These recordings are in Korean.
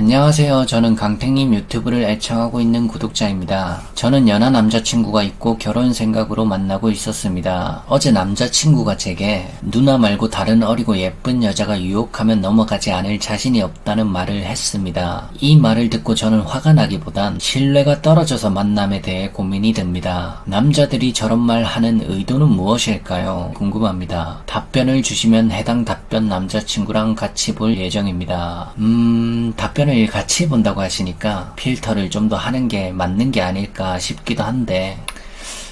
안녕하세요. 저는 강택님 유튜브를 애청하고 있는 구독자입니다. 저는 연하 남자친구가 있고 결혼 생각으로 만나고 있었습니다. 어제 남자친구가 제게 누나 말고 다른 어리고 예쁜 여자가 유혹하면 넘어가지 않을 자신이 없다는 말을 했습니다. 이 말을 듣고 저는 화가 나기보단 신뢰가 떨어져서 만남에 대해 고민이 됩니다. 남자들이 저런 말 하는 의도는 무엇일까요? 궁금합니다. 답변을 주시면 해당 답변 남자친구랑 같이 볼 예정입니다. 음, 답변을 같이 본다고 하시니까 필터를 좀 더 하는 게 맞는 게 아닐까 싶기도 한데,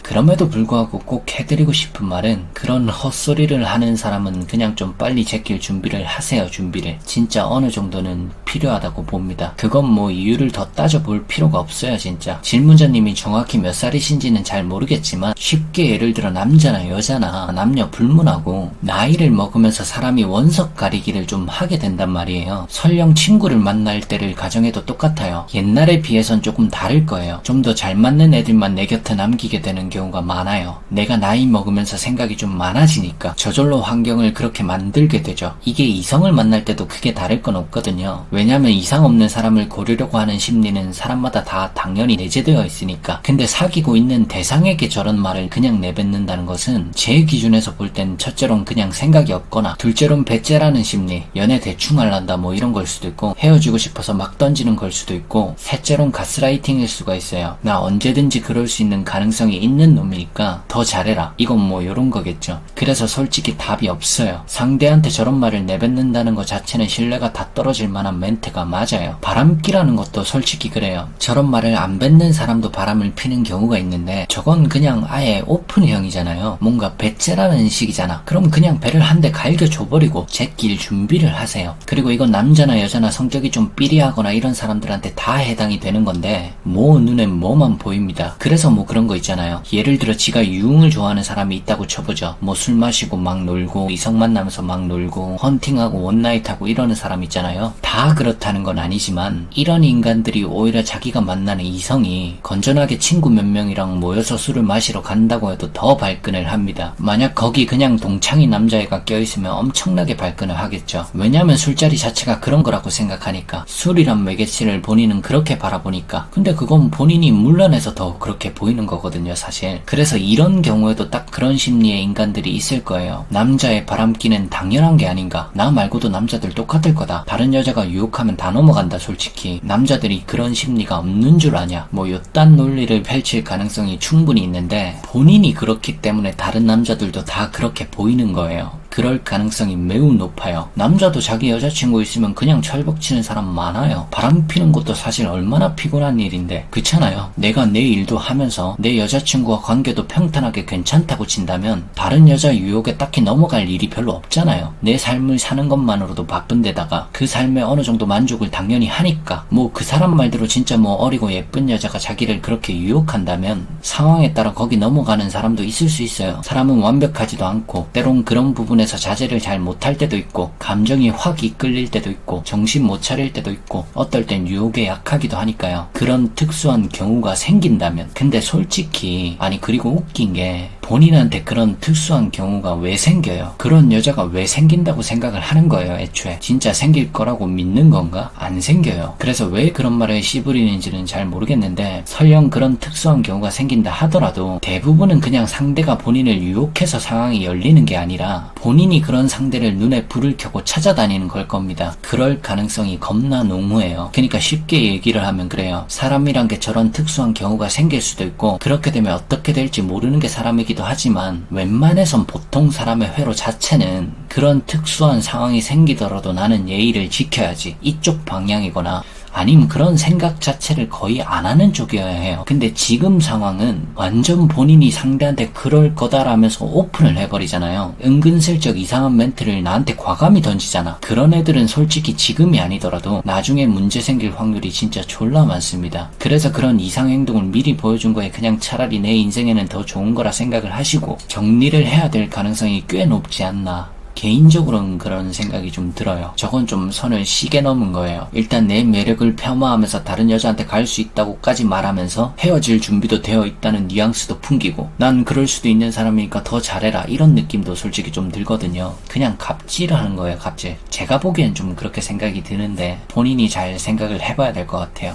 그럼에도 불구하고 꼭 해드리고 싶은 말은 그런 헛소리를 하는 사람은 그냥 좀 빨리 제낄 준비를 하세요, 준비를. 진짜 어느 정도는 필요하다고 봅니다. 그건 뭐 이유를 더 따져볼 필요가 없어요, 진짜. 질문자님이 정확히 몇 살이신지는 잘 모르겠지만 쉽게 예를 들어 남자나 여자나 남녀 불문하고 나이를 먹으면서 사람이 원석 가리기를 좀 하게 된단 말이에요. 설령 친구를 만날 때를 가정해도 똑같아요. 옛날에 비해선 조금 다를 거예요. 좀 더 잘 맞는 애들만 내 곁에 남기게 되는 경우 가 많아요. 내가 나이 먹으면서 생각이 좀 많아지니까 저절로 환경을 그렇게 만들게 되죠. 이게 이성을 만날 때도 크게 다를 건 없거든요. 왜냐면 이상 없는 사람을 고르려고 하는 심리는 사람마다 다 당연히 내재되어 있으니까. 근데 사귀고 있는 대상에게 저런 말을 그냥 내뱉는다는 것은 제 기준에서 볼 땐 첫째론 그냥 생각이 없거나 둘째론 배째라는 심리, 연애 대충 할란다 뭐 이런 걸 수도 있고 헤어지고 싶어서 막 던지는 걸 수도 있고 셋째론 가스라이팅일 수가 있어요. 나 언제든지 그럴 수 있는 가능성이 있는 놈이니까 더 잘해라. 이건 뭐 요런 거겠죠. 그래서 솔직히 답이 없어요. 상대한테 저런 말을 내뱉는다는 것 자체는 신뢰가 다 떨어질 만한 멘트가 맞아요. 바람기라는 것도 솔직히 그래요. 저런 말을 안 뱉는 사람도 바람을 피는 경우가 있는데 저건 그냥 아예 오픈형이잖아요. 뭔가 배째라는 식이잖아. 그럼 그냥 배를 한 대 갈겨 줘버리고 제낄 준비를 하세요. 그리고 이건 남자나 여자나 성격이 좀 삐리하거나 이런 사람들한테 다 해당이 되는 건데 뭐 눈엔 뭐만 보입니다. 그래서 뭐 그런 거 있잖아요. 예를 들어 지가 유흥을 좋아하는 사람이 있다고 쳐보죠. 뭐 술 마시고 막 놀고 이성 만나면서 막 놀고 헌팅하고 원나잇하고 이러는 사람 있잖아요. 다 그렇다는 건 아니지만 이런 인간들이 오히려 자기가 만나는 이성이 건전하게 친구 몇 명이랑 모여서 술을 마시러 간다고 해도 더 발끈을 합니다. 만약 거기 그냥 동창인 남자애가 껴있으면 엄청나게 발끈을 하겠죠. 왜냐면 술자리 자체가 그런 거라고 생각하니까 술이란 매개체를 본인은 그렇게 바라보니까 근데 그건 본인이 물러내서 더 그렇게 보이는 거거든요 사실 그래서 이런 경우에도 딱 그런 심리의 인간들이 있을 거예요. 남자의 바람기는 당연한 게 아닌가. 나 말고도 남자들 똑같을 거다. 다른 여자가 유혹하면 다 넘어간다 솔직히. 남자들이 그런 심리가 없는 줄 아냐. 뭐 요딴 논리를 펼칠 가능성이 충분히 있는데 본인이 그렇기 때문에 다른 남자들도 다 그렇게 보이는 거예요 그럴 가능성이 매우 높아요. 남자도 자기 여자친구 있으면 그냥 철벅치는 사람 많아요. 바람 피는 것도 사실 얼마나 피곤한 일인데 그렇잖아요. 내가 내 일도 하면서 내 여자친구와 관계도 평탄하게 괜찮다고 친다면 다른 여자 유혹에 딱히 넘어갈 일이 별로 없잖아요. 내 삶을 사는 것만으로도 바쁜데다가 그 삶에 어느 정도 만족을 당연히 하니까 뭐 그 사람 말대로 진짜 뭐 어리고 예쁜 여자가 자기를 그렇게 유혹한다면 상황에 따라 거기 넘어가는 사람도 있을 수 있어요. 사람은 완벽하지도 않고 때론 그런 부분에 서 자제를 잘 못할 때도 있고 감정이 확 이끌릴 때도 있고 정신 못 차릴 때도 있고 어떨 땐 유혹에 약하기도 하니까요. 그런 특수한 경우가 생긴다면 근데 솔직히 아니 그리고 웃긴 게 본인한테 그런 특수한 경우가 왜 생겨요? 그런 여자가 왜 생긴다고 생각을 하는 거예요, 애초에. 진짜 생길 거라고 믿는 건가? 안 생겨요. 그래서 왜 그런 말을 씨부리는지는 잘 모르겠는데, 설령 그런 특수한 경우가 생긴다 하더라도, 대부분은 그냥 상대가 본인을 유혹해서 상황이 열리는 게 아니라, 본인이 그런 상대를 눈에 불을 켜고 찾아다니는 걸 겁니다. 그럴 가능성이 겁나 농후해요. 그러니까 쉽게 얘기를 하면 그래요. 사람이란 게 저런 특수한 경우가 생길 수도 있고, 그렇게 되면 어떻게 될지 모르는 게 사람이기 도 하지만 웬만해선 보통 사람의 회로 자체는 그런 특수한 상황이 생기더라도 나는 예의를 지켜야지 이쪽 방향이거나 아니면 그런 생각 자체를 거의 안 하는 쪽이어야 해요. 근데 지금 상황은 완전 본인이 상대한테 그럴 거다라면서 오픈을 해버리잖아요. 은근슬쩍 이상한 멘트를 나한테 과감히 던지잖아. 그런 애들은 솔직히 지금이 아니더라도 나중에 문제 생길 확률이 진짜 졸라 많습니다. 그래서 그런 이상 행동을 미리 보여준 거에 그냥 차라리 내 인생에는 더 좋은 거라 생각을 하시고 정리를 해야 될 가능성이 꽤 높지 않나 개인적으로는 그런 생각이 좀 들어요. 저건 좀 선을 시게 넘은 거예요. 일단 내 매력을 폄하하면서 다른 여자한테 갈 수 있다고까지 말하면서 헤어질 준비도 되어 있다는 뉘앙스도 풍기고 난 그럴 수도 있는 사람이니까 더 잘해라 이런 느낌도 솔직히 좀 들거든요. 그냥 갑질하는 거예요, 갑질. 제가 보기엔 좀 그렇게 생각이 드는데 본인이 잘 생각을 해봐야 될 것 같아요.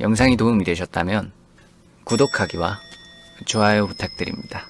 영상이 도움이 되셨다면 구독하기와 좋아요 부탁드립니다.